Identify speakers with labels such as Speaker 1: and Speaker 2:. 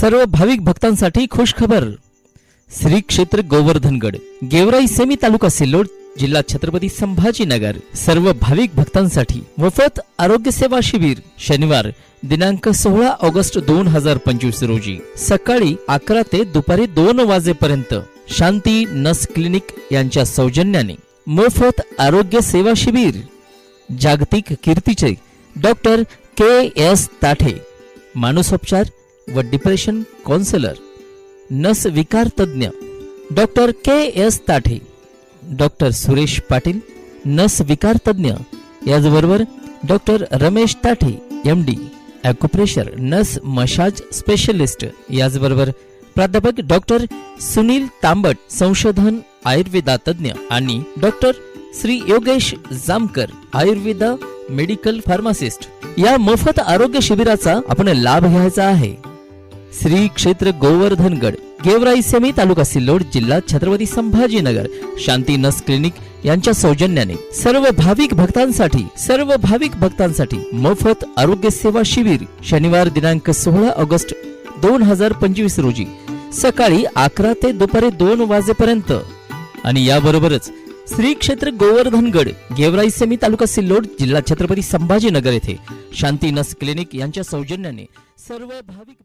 Speaker 1: सर्व भाविक भक्तांसाठी खुश खबर श्री क्षेत्र गोवर्धनगड गेवराई सेमी तालुका सिल्लोड जिल्हा छत्रपती संभाजीनगर. सर्व भाविक भक्तांसाठी मोफत आरोग्य सेवा शिबिर शनिवार दिनांक सोळा ऑगस्ट दोन हजार पंचवीस रोजी. सकाळी अकरा ते दुपारी दोन वाजेपर्यंत शांती नस क्लिनिक यांच्या सौजन्याने मोफत आरोग्य सेवा शिबिर. जागतिक कीर्तीचे डॉक्टर के एस ताठे. मानसोपचार व डिप्रेशन काउन्सिलर नस विकार तज्ज्ञ doctor K S Tathe doctor Suresh Patil नस विकार तज्ज्ञ याचबरोबर doctor Ramesh Tathe M D acupressure नस मशाज स्पेशलिस्ट याचबरोबर प्राध्यापक डॉक्टर सुनील तांबट संशोधन आयुर्वेदा तज्ज्ञ आणि doctor Shri Yogesh Jamkar Ayurveda medical pharmacist या मोफत आरोग्य शिबिराचा आपण लाभ घ्यायचा आहे. श्री क्षेत्र गोवर्धनगड गेवराई सेमी तालुका सिल्लोड जिल्हा छत्रपती संभाजीनगर शांती नस क्लिनिक यांच्या सौजन्याने सर्व भाविक भक्तांसाठी सर्व भाविक भक्तांसाठी मोफत आरोग्य सेवा शिबिर शनिवार दिनांक सोळा ऑगस्ट दोन हजार पंचवीस रोजी सकाळी अकरा ते दुपारी दोन वाजेपर्यंत. आणि याबरोबरच श्री क्षेत्र गोवर्धनगड गेवराई सेमी तालुका सिल्लोड जिल्हा छत्रपती संभाजीनगर येथे शांती नस क्लिनिक यांच्या सौजन्याने सर्व भाविक